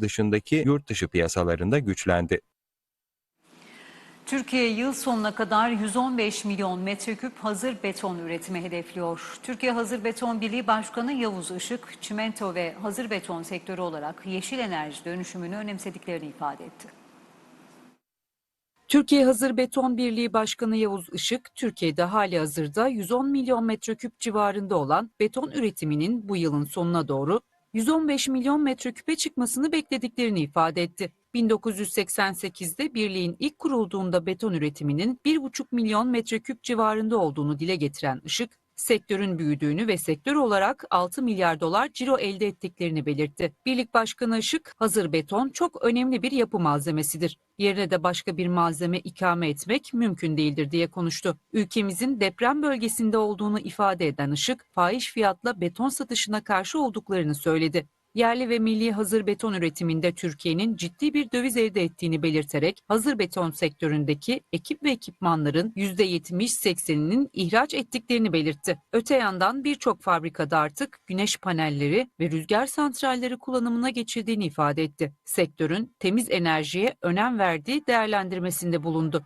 dışındaki yurt dışı piyasalarında güçlendi. Türkiye yıl sonuna kadar 115 milyon metreküp hazır beton üretimi hedefliyor. Türkiye Hazır Beton Birliği Başkanı Yavuz Işık, çimento ve hazır beton sektörü olarak yeşil enerji dönüşümünü önemsediklerini ifade etti. Türkiye Hazır Beton Birliği Başkanı Yavuz Işık, Türkiye'de hali hazırda 110 milyon metreküp civarında olan beton üretiminin bu yılın sonuna doğru 115 milyon metreküpe çıkmasını beklediklerini ifade etti. 1988'de birliğin ilk kurulduğunda beton üretiminin 1,5 milyon metreküp civarında olduğunu dile getiren Işık, sektörün büyüdüğünü ve sektör olarak 6 milyar dolar ciro elde ettiklerini belirtti. Birlik Başkanı Işık, hazır beton çok önemli bir yapı malzemesidir. Yerine de başka bir malzeme ikame etmek mümkün değildir diye konuştu. Ülkemizin deprem bölgesinde olduğunu ifade eden Işık, fahiş fiyatla beton satışına karşı olduklarını söyledi. Yerli ve milli hazır beton üretiminde Türkiye'nin ciddi bir döviz elde ettiğini belirterek hazır beton sektöründeki ekip ve ekipmanların %70-80'inin ihraç ettiklerini belirtti. Öte yandan birçok fabrikada artık güneş panelleri ve rüzgar santralleri kullanımına geçildiğini ifade etti. Sektörün temiz enerjiye önem verdiği değerlendirmesinde bulundu.